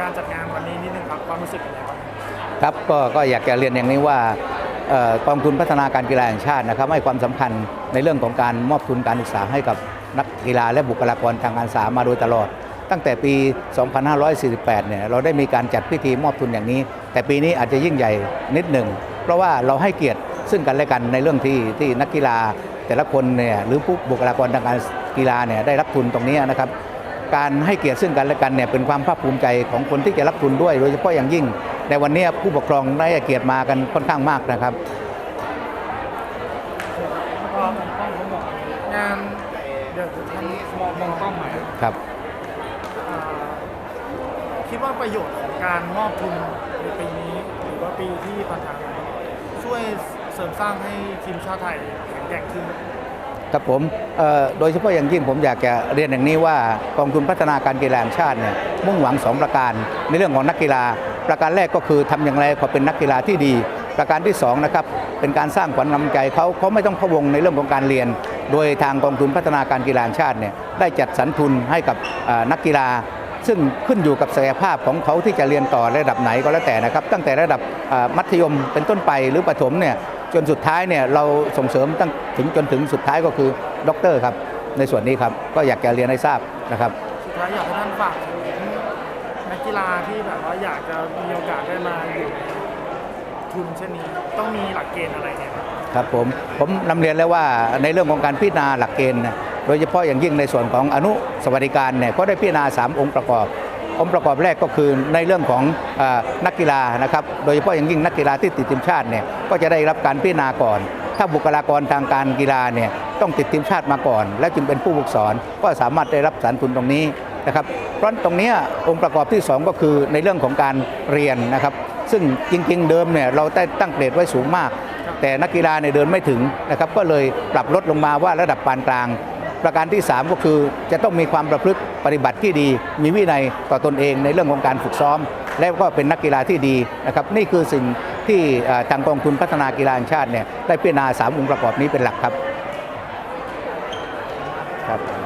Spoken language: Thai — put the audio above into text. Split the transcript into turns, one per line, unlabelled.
การจัดงานวันนี้นิดนึงครับความรู้สึกเป็นไงบ้าง
ครับก็ก็อยากจะเรียนอย่างนี้ว่ากองทุนพัฒนาการกีฬาแห่งชาตินะครับให้ความสำคัญในเรื่องของการมอบทุนการศึกษาให้กับนักกีฬาและบุคลากรทางการศึกษามาโดยตลอด ตั้งแต่ปี 2548 เนี่ยเราได้มีการจัดพิธีมอบทุนอย่างนี้ แต่ปีนี้อาจจะยิ่งใหญ่นิดหนึ่ง เพราะว่าเราให้เกียรติซึ่งกันและกันในเรื่องที่ที่นักกีฬาแต่ละคนเนี่ยหรือผู้บุคลากรทางการกีฬาเนี่ยได้รับทุนตรงนี้นะครับ การให้เกียรติซึ่งกันและกันเนี่ยเป็นความภาคภูมิใจของคนที่จะรับทุนด้วย โดยเฉพาะอย่างยิ่ง ในวันนี้ผู้ปกครองได้เกียรติมากันค่อนข้างมากนะครับ
แล้วก็งานเดี๋ยวท่านมองมองกล้องหน่อย
ครับ
อ่าคิดว่าประโยชน์ของการมอบทุนในปีนี้หรือว่าปีที่ผ่านมาช่วยเสริมสร้างให้ทีมชาติไทยแข็งแกร่งขึ้น
ครับผมโดยเฉพาะอย่างยิ่งผมอยากจะเรียนอย่างนี้ว่ากองทุนพัฒนาการกีฬาแห่งชาติเนี่ยมุ่งหวัง 2 ประการ ในเรื่องของนักกีฬา ประการแรกก็คือทำอย่างไรเขาเป็นนักกีฬาที่ดี ประการที่2นะครับเป็นการสร้างขวัญกำลังใจเขาเขาไม่ต้องพะวงในเรื่องของการเรียน โดยทางกองทุนพัฒนาการกีฬาแห่งชาติเนี่ยได้จัดสรรทุนให้กับนักกีฬาซึ่งขึ้นอยู่กับศักยภาพของเขาที่จะเรียนต่อระดับไหนก็แล้วแต่นะครับ ตั้งแต่ระดับมัธยมเป็นต้นไปหรือประถมเนี่ย จนสุดท้ายเนี่ยเราส่งเสริมตั้งถึงจนถึงสุดท้ายก็คือด็อกเตอร์ครับในส่วนนี้ครับก็อยากจะเรียนให้ทราบนะครับ
สุดท้ายอยากให้ท่านฝากถึงนักกีฬาที่แบบว่าอยากจะมีโอกาสได้มาอยู่ในทุนเช่นนี้ต้องมีหลักเกณฑ์อะไรเนี่ยครับ
ครับผมผมนำเรียนแล้วว่าในเรื่องของการพิจารณาหลักเกณฑ์นะโดยเฉพาะอย่างยิ่งในส่วนของอนุสวัสดิการเนี่ยก็ได้พิจารณา 3 องค์ประกอบ องค์ประกอบแรกก็คือในเรื่องของอนักกีฬานะครับ โดยเฉพาะอย่างยิ่งนักกีฬาที่ติดทีมชาติเนี่ยก็จะได้รับการพิจารณาก่อน ถ้าบุคลากรทางการกีฬาเนี่ยต้องติดทีมชาติมาก่อน และจึงเป็นผู้ฝึกสอนก็สามารถได้รับสารทุนตรงนี้นะครับเพราะตรงนี้องค์ประกอบที่ 2 ก็คือในเรื่องของการเรียนนะครับ ซึ่งจริงๆเดิมเนี่ยเราได้ตั้งเกรดไว้สูงมาก แต่นักกีฬาเนี่ยเดินไม่ถึงนะครับก็เลยปรับลดลงมาว่าระดับปานกลาง ประการที่ 3 ก็คือจะต้องมีความประพฤติปฏิบัติที่ดี มีวินัยต่อตนเองในเรื่องของการฝึกซ้อม และก็เป็นนักกีฬาที่ดีนะครับนี่คือสิ่งที่ทางกองทุนพัฒนากีฬาแห่งชาติเนี่ยได้พิจารณาสามองค์ประกอบนี้เป็นหลักครับครับ